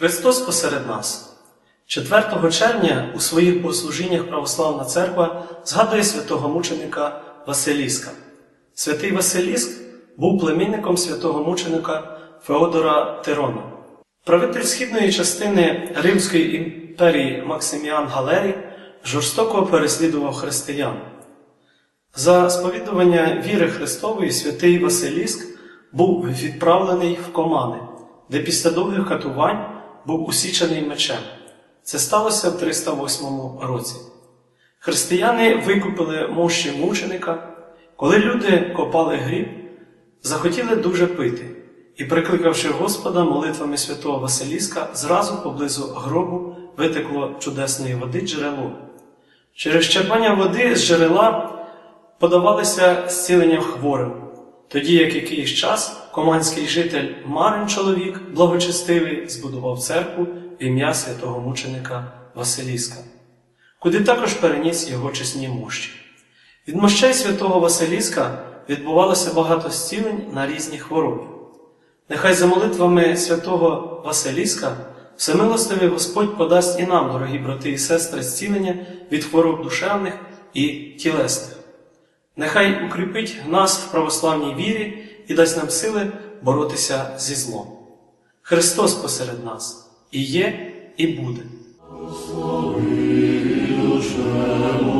Христос посеред нас. 4 червня у своїх богослужіннях Православна Церква згадує святого мученика Василіска. Святий Василіск був племінником святого мученика Феодора Тирона. Правитель східної частини Римської імперії Максиміан Галерій жорстоко переслідував християн. За сповідування віри Христової святий Василіск був відправлений в Комани, де після довгих катувань був усічений мечем. Це сталося в 308 році. Християни викупили мощі мученика. Коли люди копали гріб, захотіли дуже пити, і, прикликавши Господа молитвами святого Василіска, зразу поблизу гробу витекло чудесної води джерело. Через черпання води з джерела подавалися зціленням хворим, тоді як якийсь час команський житель Марин чоловік, благочестивий, збудував церкву в ім'я святого мученика Василіска, куди також переніс його чесні мощі. Від мощей святого Василіска відбувалося багато зцілень на різні хвороби. Нехай за молитвами святого Василіска всемилостивий Господь подасть і нам, дорогі брати і сестри, зцілення від хвороб душевних і тілесних. Нехай укріпить нас в православній вірі і дасть нам сили боротися зі злом. Христос посеред нас і є, і буде. Душе моя Господа,